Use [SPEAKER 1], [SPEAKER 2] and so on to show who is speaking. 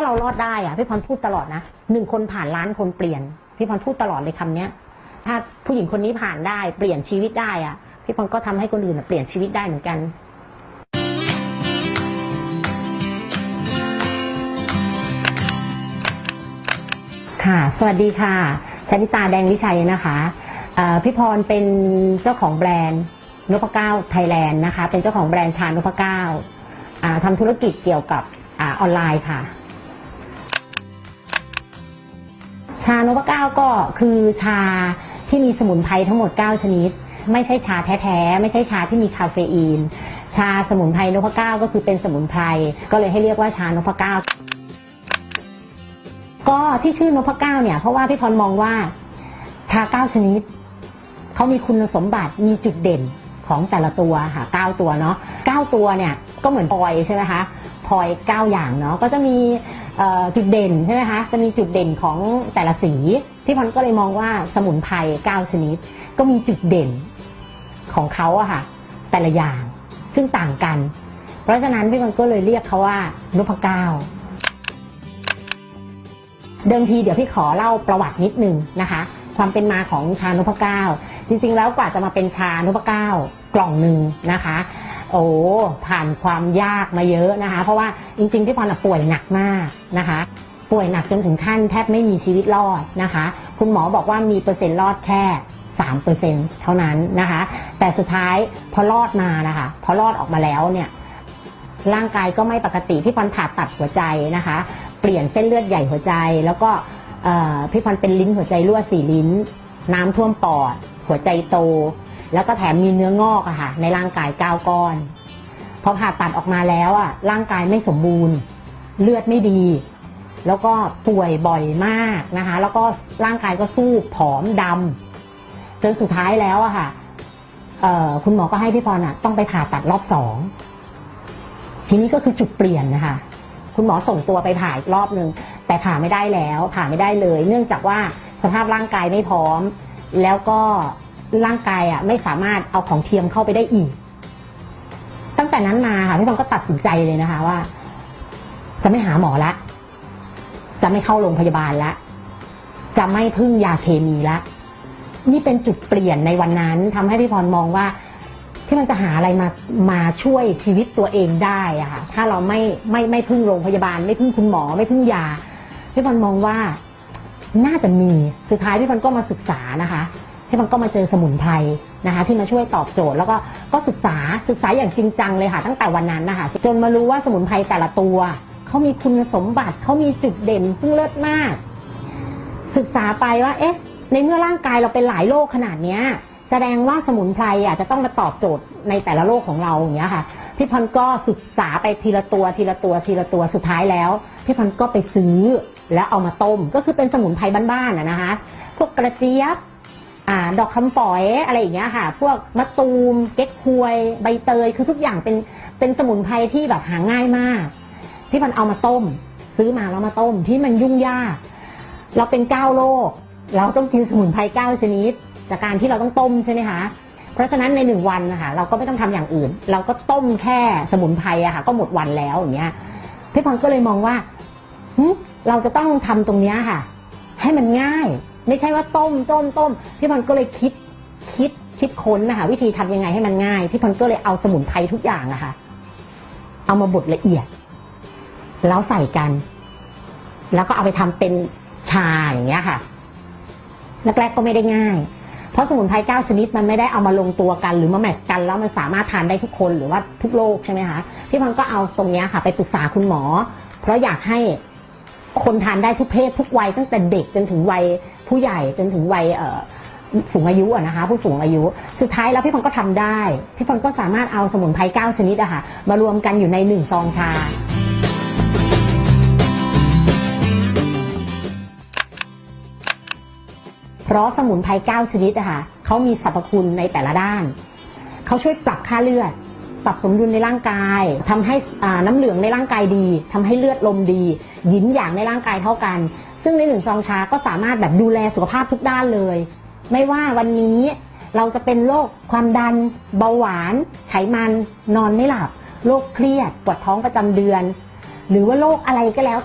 [SPEAKER 1] าเรารอดได้อะพี่พรพูดตลอดนะหนึ่งคนผ่านล้านคนเปลี่ยน พี่พรพูดตลอดเลยคำเนี้ย ถ้าผู้หญิงคนนี้ผ่านได้เปลี่ยนชีวิตได้อะพี่พรก็ทำให้คนอื่นเปลี่ยนชีวิตได้เหมือนกันค่ะ สวัสดีค่ะชนิตาแดงวิชัยนะคะพี่พรเป็นเจ้าของแบรนด์นพเก้าไทยแลนด์นะคะ เป็นเจ้าของแบรนด์ชานพเก้าทำธุรกิจเกี่ยวกับออนไลน์ค่ะ ชานพเก้าก็คือชาที่มีสมุนไพรทั้งหมด 9 ชนิด ไม่ใช่ชาแท้ๆ ไม่ใช่ชาที่มีคาเฟอีน ชาสมุนไพรนพเก้าก็คือเป็นสมุนไพรก็เลยให้เรียกว่าชานพเก้าก็ที่ชื่อนพเก้าเนี่ยเพราะว่าพี่พรมองว่าชาเก้าชนิดเขามีคุณสมบัติมีจุดเด่นของแต่ละตัวค่ะเก้าตัวเนาะเก้าตัวเนี่ยก็เหมือนพลอยใช่ไหมคะพลอยเก้าอย่างเนาะก็จะมี จุดเด่นใช่ไหมคะจะมีจุดเด่นของแต่ละสี ที่พรก็เลยมองว่าสมุนไพรเก้าชนิด ก็มีจุดเด่นของเขาอะค่ะ แต่ละอย่างซึ่งต่างกัน เพราะฉะนั้นพี่พรก็เลยเรียกเขาว่านพเก้าเดิมทีเดี๋ยวพี่ขอเล่าประวัตินิดนึงนะคะ ความเป็นมาของชานพเก้าจริงๆแล้วกว่าจะมาเป็นชานพเก้ากล่องหนึ่งนะคะ โอ้ผ่านความยากมาเยอะนะคะ เพราะว่าจริง ๆ พี่พรน่ะป่วยหนักมากนะคะ ป่วยหนักจนถึงขั้นแทบไม่มีชีวิตรอดนะคะ คุณหมอบอกว่ามีเปอร์เซ็นต์รอดแค่สามเปอร์เซ็นเท่านั้นนะคะ แต่สุดท้ายพอรอดมานะคะ พอรอดออกมาแล้วเนี่ยร่างกายก็ไม่ปกติพี่พรผ่าตัดหัวใจนะคะ เปลี่ยนเส้นเลือดใหญ่หัวใจ แล้วก็พี่พรเป็นลิ้นหัวใจรั่วสี่ลิ้น น้ำท่วมปอด หัวใจโต แล้วก็แถมมีเนื้องอกอะค่ะในร่างกายเก้าก้อนพอผ่าตัดออกมาแล้วอะร่างกายไม่สมบูรณ์ เลือดไม่ดี แล้วก็ป่วยบ่อยมากนะคะ แล้วก็ร่างกายก็สู้ผอมดำจนสุดท้ายแล้วอะค่ะคุณหมอก็ให้พี่พรอะต้องไปผ่าตัดรอบสองทีนี้ก็คือจุดเปลี่ยนนะคะคุณหมอส่งตัวไปผ่าอีกรอบหนึ่งแต่ผ่าไม่ได้แล้วผ่าไม่ได้เลย เนื่องจากว่าสภาพร่างกายไม่พร้อม แล้วก็ ร่างกายอะไม่สามารถเอาของเทียมเข้าไปได้อีก ตั้งแต่นั้นมาค่ะพี่พงก็ตัดสินใจเลยนะคะว่า จะไม่หาหมอละ จะไม่เข้าโรงพยาบาลละ จะไม่พึ่งยาเคมีละ นี่เป็นจุดเปลี่ยนในวันนั้นทำให้พี่พรมองว่าที่มันจะหาอะไรมามาช่วยชีวิตตัวเองได้อะค่ะถ้าเราไม่ไม่ไม่พึ่งโรงพยาบาล ไม่พึ่งคุณหมอ ไม่พึ่งยาพี่พรมองว่าน่าจะมีสุดท้ายพี่พรก็มาศึกษานะคะ พี่พรก็มาเจอสมุนไพรนะคะที่มาช่วยตอบโจทย์แล้วก็ก็ศึกษาศึกษาอย่างจริงจังเลยค่ะตั้งแต่วันนั้นนะคะจนมารู้ว่าสมุนไพรแต่ละตัวเขามีคุณสมบัติเขามีจุดเด่นซึ่งเลิศมาก ศึกษาไปว่าเอ๊ะในเมื่อร่างกายเราเป็นหลายโรคขนาดเนี้ยแสดงว่าสมุนไพรอะจะต้องมาตอบโจทย์ในแต่ละโรคของเราอย่างเงี้ยค่ะพี่พันก็ศึกษาไปทีละตัวทีละตัวทีละตัวสุดท้ายแล้วพี่พันก็ไปซื้อแล้วเอามาต้ม ก็คือเป็นสมุนไพรบ้านๆอะนะคะพวกกระเจี๊ยบ อดอกคำฝอยอะไรอย่างเงี้ยค่ะ พวกมะตูม เก๊กฮวย ใบเตย คือทุกอย่างเป็นเป็นสมุนไพรที่แบบหาง่ายมากพี่พันเอามาต้ม ซื้อมาแล้วมาต้มที่มันยุ่งยาก เราเป็นเก้าโรคเราต้องกินสมุนไพรเก้าชนิด จากการที่เราต้องต้มใช่ไหมคะเพราะฉะนั้นในหนึ่งวันนะคะเราก็ไม่ต้องทำอย่างอื่น เราก็ต้มแค่สมุนไพรอะค่ะก็หมดวันแล้วอย่างเงี้ยพี่พรก็เลยมองว่าเราจะต้องทำตรงเนี้ยค่ะ ให้มันง่าย ไม่ใช่ว่าต้มต้มต้มพี่พรก็เลยคิดคิดคิดค้นนะคะวิธีทำยังไงให้มันง่าย พี่พรก็เลยเอาสมุนไพรทุกอย่างอะค่ะ เอามาบดละเอียด แล้วใส่กัน แล้วก็เอาไปทำเป็นชาอย่างเงี้ยค่ะแรกๆก็ไม่ได้ง่าย เพราะสมุนไพรเก้าชนิดมันไม่ได้เอามาลงตัวกัน หรือมาแมทช์กันแล้วมันสามารถทานได้ทุกคนหรือว่าทุกโรคใช่ไหมคะพี่พันก็เอาตรงเนี้ยค่ะ ไปปรึกษาคุณหมอ เพราะอยากให้คนทานได้ทุกเพศทุกวัยตั้งแต่เด็กจนถึงวัย ผู้ใหญ่จนถึงวัยสูงอายุนะคะ ผู้สูงอายุ สุดท้ายแล้วพี่พนก็ทำได้ พี่พนก็สามารถเอาสมุนไพรเก้าชนิดอะค่ะมารวมกันอยู่ในหนึ่งซองชาเพราะสมุนไพรเก้าชนิดอะค่ะเขามีสรรพคุณในแต่ละด้านเขาช่วยปรับค่าเลือดปรับสมดุลในร่างกายทำให้น้ำเหลืองในร่างกายดีทำให้เลือดลมดี ยินอย่างในร่างกายเท่ากัน ซึ่งในหนึ่งซองชาก็สามารถแบบดูแลสุขภาพทุกด้านเลย ไม่ว่าวันนี้เราจะเป็นโรคความดัน เบาหวาน ไขมันนอนไม่หลับ โรคเครียดปวดท้องประจำเดือน หรือว่าโรคอะไรก็แล้ว